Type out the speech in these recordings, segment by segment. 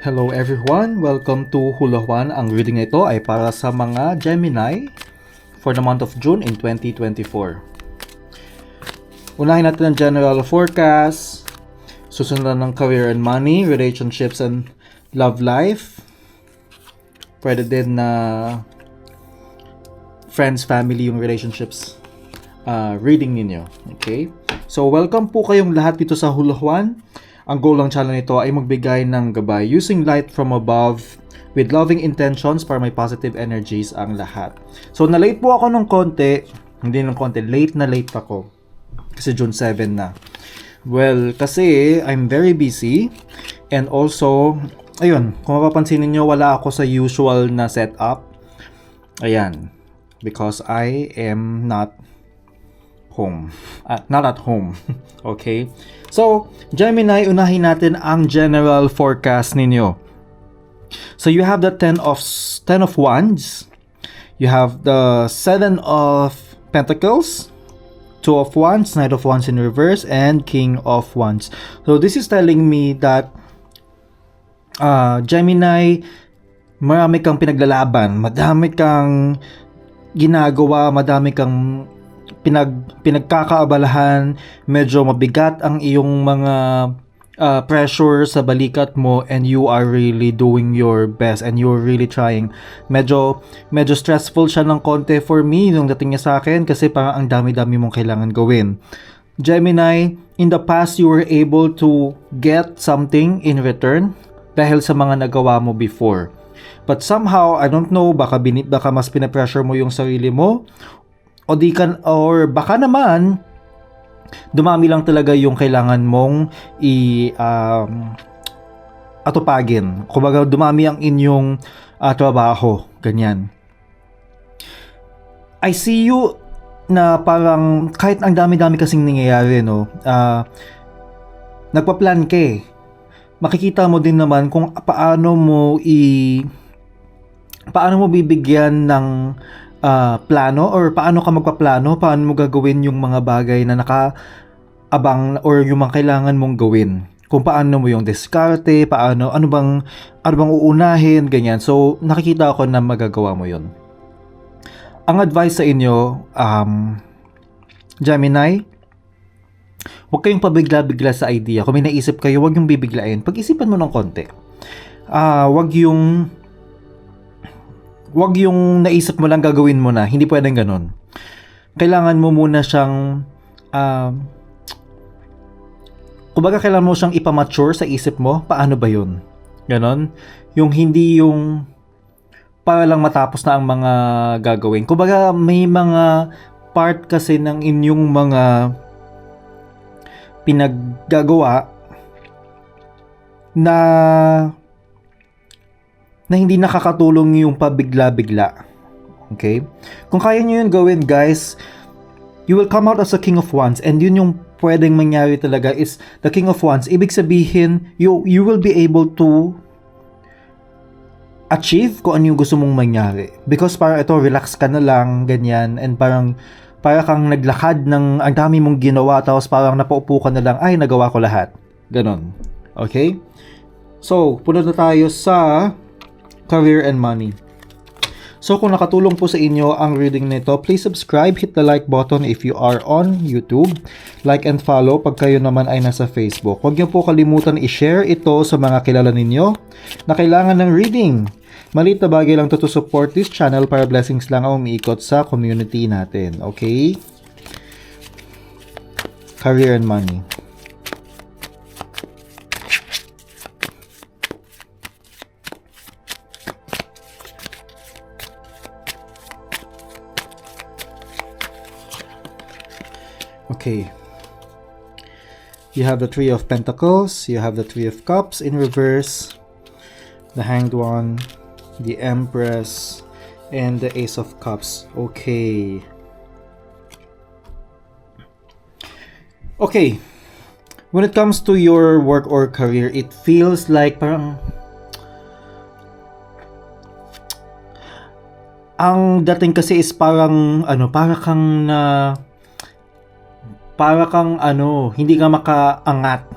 Hello everyone! Welcome to Hula. Ang reading ito ay para sa mga Gemini for the month of June in 2024. Unahin natin ang general forecast, susundan ng career and money, relationships and love life. Pwede din na friends, family yung relationships uh, reading ninyo. Okay? So, welcome po kayong lahat dito sa Hula Juan. Ang goal ng channel nito ay magbigay ng gabay using light from above with loving intentions para may positive energies ang lahat. So, na-late po ako ng konti. Hindi ng konti, late na late ako. Kasi June 7 na. Well, kasi I'm very busy and also, ayun, kung mapapansin niyo wala ako sa usual na setup. Ayan, because I am not home. Ah, not at home. okay? So, Gemini, unahin natin ang general forecast ninyo. So, you have the 10 of 10 of wands. You have the 7 of pentacles, 2 of wands, knight of wands in reverse, and king of wands. So, this is telling me that uh, Gemini, marami kang pinaglalaban, madami kang ginagawa, madami kang pinag pinagkakaabalahan, medyo mabigat ang iyong mga uh, pressure sa balikat mo and you are really doing your best and you're really trying. Medyo medyo stressful siya ng konti for me nung dating niya sa akin kasi parang ang dami-dami mong kailangan gawin. Gemini, in the past you were able to get something in return dahil sa mga nagawa mo before. But somehow, I don't know, baka, bini, baka mas pinapressure mo yung sarili mo o di kan or baka naman dumami lang talaga yung kailangan mong i um, atupagin. Kumbaga dumami ang inyong uh, trabaho, ganyan. I see you na parang kahit ang dami-dami kasing nangyayari no, uh, nagpa-plan ka eh. Makikita mo din naman kung paano mo i paano mo bibigyan ng uh, plano or paano ka magpaplano, paano mo gagawin yung mga bagay na nakaabang or yung mga kailangan mong gawin. Kung paano mo yung diskarte, paano, ano bang, ano bang uunahin, ganyan. So, nakikita ko na magagawa mo yun. Ang advice sa inyo, um, Gemini, huwag kayong pabigla-bigla sa idea. Kung may naisip kayo, huwag yung bibiglain. Pag-isipan mo ng konti. Uh, huwag yung wag yung naisip mo lang gagawin mo na. Hindi pwedeng ganun. Kailangan mo muna siyang uh, kumbaga kailangan mo siyang ipamature sa isip mo. Paano ba yun? Ganon. Yung hindi yung para lang matapos na ang mga gagawin. Kumbaga may mga part kasi ng inyong mga pinaggagawa na na hindi nakakatulong yung pabigla-bigla. Okay? Kung kaya nyo yun gawin, guys, you will come out as a king of wands and yun yung pwedeng mangyari talaga is the king of wands. Ibig sabihin, you, you will be able to achieve kung ano yung gusto mong mangyari. Because parang ito, relax ka na lang, ganyan, and parang para kang naglakad ng ang dami mong ginawa tapos parang napaupo ka na lang, ay, nagawa ko lahat. Ganon. Okay? So, punod na tayo sa career and money. So kung nakatulong po sa inyo ang reading nito, please subscribe, hit the like button if you are on YouTube, like and follow pag kayo naman ay nasa Facebook. Huwag niyo po kalimutan i-share ito sa mga kilala ninyo na kailangan ng reading. Maliit na bagay lang to to support this channel para blessings lang ang umiikot sa community natin. Okay? Career and money. Okay. You have the Three of Pentacles, you have the Three of Cups in reverse, the Hanged One, the Empress, and the Ace of Cups. Okay. Okay. When it comes to your work or career, it feels like parang ang dating kasi is parang ano, para kang na para kang ano, hindi ka makaangat.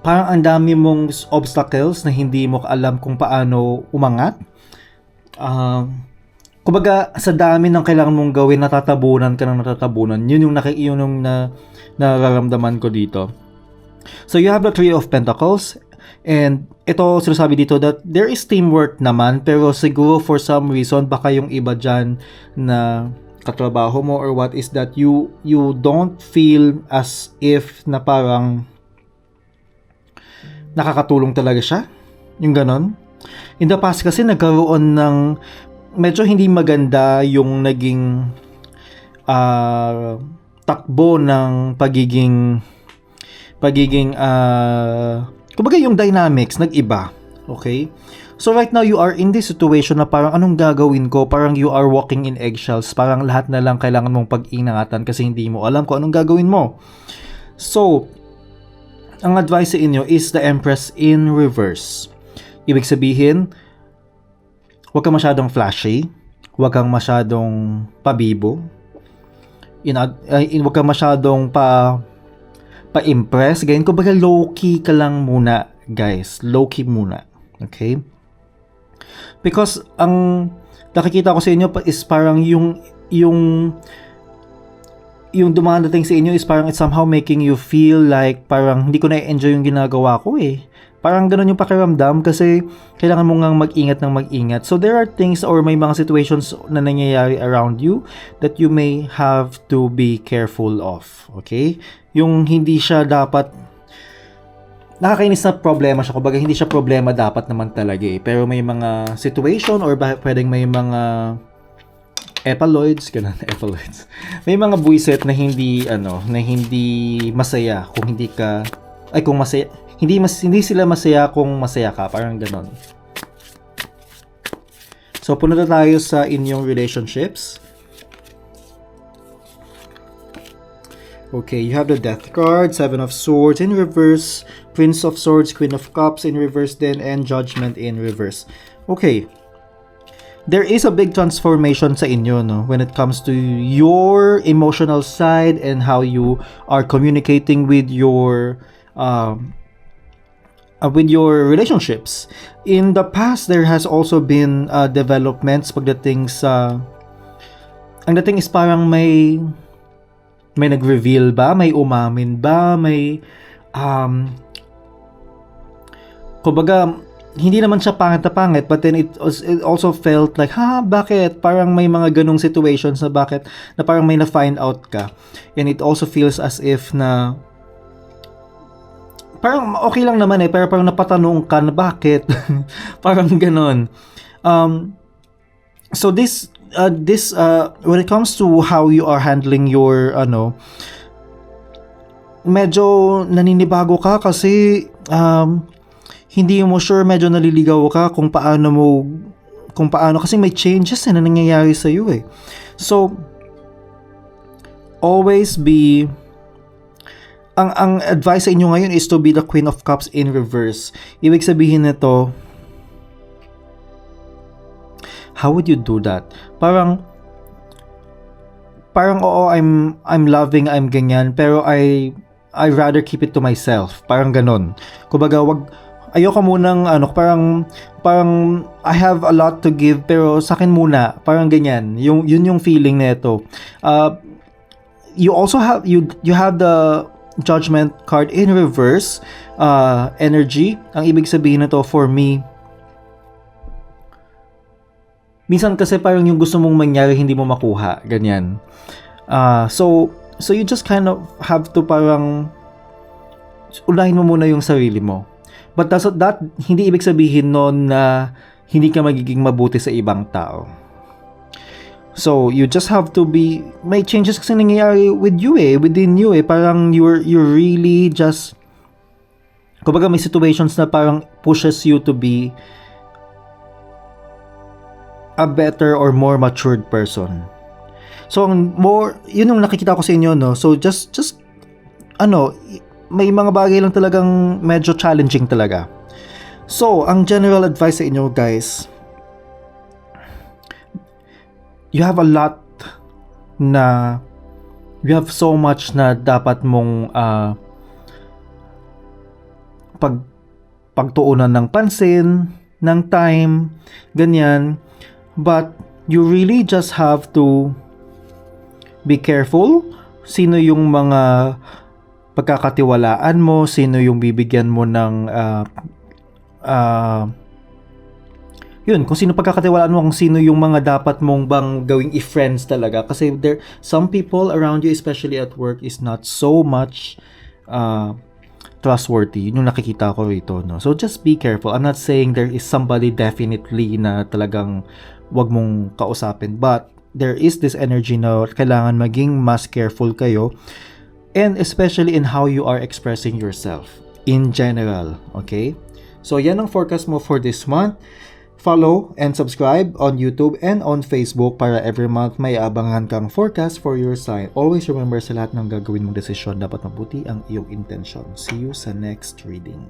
parang ang dami mong obstacles na hindi mo alam kung paano umangat. Um, kumbaga, sa dami ng kailangan mong gawin, natatabunan ka ng natatabunan. Yun yung, naki, yun yung na, nararamdaman ko dito. So, you have the Three of Pentacles. And ito, sinasabi dito that there is teamwork naman, pero siguro for some reason, baka yung iba dyan na katrabaho mo or what is that you you don't feel as if na parang nakakatulong talaga siya. Yung ganon. In the past kasi nagkaroon ng medyo hindi maganda yung naging uh, takbo ng pagiging pagiging uh, kumbaga yung dynamics nag-iba. Okay? So right now you are in this situation na parang anong gagawin ko? Parang you are walking in eggshells. Parang lahat na lang kailangan mong pag-ingatan kasi hindi mo alam kung anong gagawin mo. So, ang advice sa inyo is the Empress in reverse. Ibig sabihin, huwag kang masyadong flashy, huwag kang masyadong pabibo, in, uh, in, huwag kang masyadong pa pa-impress, ganyan. Kumbaga low-key ka lang muna, guys. Low-key muna. Okay? Because ang nakikita ko sa inyo is parang yung yung yung dumadating sa inyo is parang it's somehow making you feel like parang hindi ko na-enjoy yung ginagawa ko eh. Parang ganun yung pakiramdam kasi kailangan mo ngang mag-ingat ng mag-ingat. So there are things or may mga situations na nangyayari around you that you may have to be careful of. Okay? Yung hindi siya dapat nakakainis na problema siya. Kumbaga, hindi siya problema dapat naman talaga eh. Pero may mga situation or ba, pwedeng may mga epaloids, ganun, epaloids. May mga buwiset na hindi, ano, na hindi masaya kung hindi ka, ay kung masaya, hindi, mas, hindi sila masaya kung masaya ka. Parang ganun. So, punta tayo sa inyong relationships. Okay, you have the Death card, Seven of Swords in reverse, Prince of Swords, Queen of Cups in reverse then, and Judgment in reverse. Okay. There is a big transformation sa inyo, no? When it comes to your emotional side and how you are communicating with your um, uh, with your relationships. In the past, there has also been uh, developments pagdating sa... Ang dating is parang may may nag-reveal ba? May umamin ba? May um kumbaga hindi naman siya pangit na pangit but then it, it also felt like ha bakit parang may mga ganong situations na bakit na parang may na find out ka and it also feels as if na parang okay lang naman eh pero parang napatanong ka na bakit parang ganon um so this uh, this uh, when it comes to how you are handling your ano medyo naninibago ka kasi um, hindi mo sure medyo naliligaw ka kung paano mo kung paano. Kasi may changes eh, na nangyayari sa iyo eh. So always be ang ang advice sa inyo ngayon is to be the queen of cups in reverse. Ibig sabihin nito how would you do that? Parang parang oo I'm I'm loving I'm ganyan pero I I rather keep it to myself. Parang ganon. Kumbaga wag ayoko munang ano parang parang I have a lot to give pero sa akin muna parang ganyan yung yun yung feeling nito uh, you also have you you have the judgment card in reverse uh, energy ang ibig sabihin nito for me minsan kasi parang yung gusto mong mangyari hindi mo makuha, ganyan. Uh, so, so you just kind of have to parang unahin mo muna yung sarili mo. But that's, that hindi ibig sabihin noon na hindi ka magiging mabuti sa ibang tao. So, you just have to be, may changes kasi nangyayari with you eh, within you eh. Parang you're, you're really just, kumbaga may situations na parang pushes you to be a better or more matured person. So, ang more, yun yung nakikita ko sa inyo, no? So, just, just, ano, may mga bagay lang talagang medyo challenging talaga. So, ang general advice sa inyo, guys, you have a lot na, you have so much na dapat mong, uh, pag pagtuunan ng pansin, ng time, ganyan. But you really just have to be careful sino yung mga pagkakatiwalaan mo, sino yung bibigyan mo ng ah ah, yun, kung sino pagkakatiwalaan mo, kung sino yung mga dapat mong bang gawing i-friends talaga. Kasi there, some people around you, especially at work, is not so much uh, trustworthy. Yun yung nakikita ko rito. No? So just be careful. I'm not saying there is somebody definitely na talagang wag mong kausapin. But there is this energy na kailangan maging mas careful kayo. And especially in how you are expressing yourself in general. Okay? So yan ang forecast mo for this month. Follow and subscribe on YouTube and on Facebook para every month may abangan kang forecast for your sign. Always remember sa lahat ng gagawin mong desisyon, dapat mabuti ang iyong intention. See you sa next reading.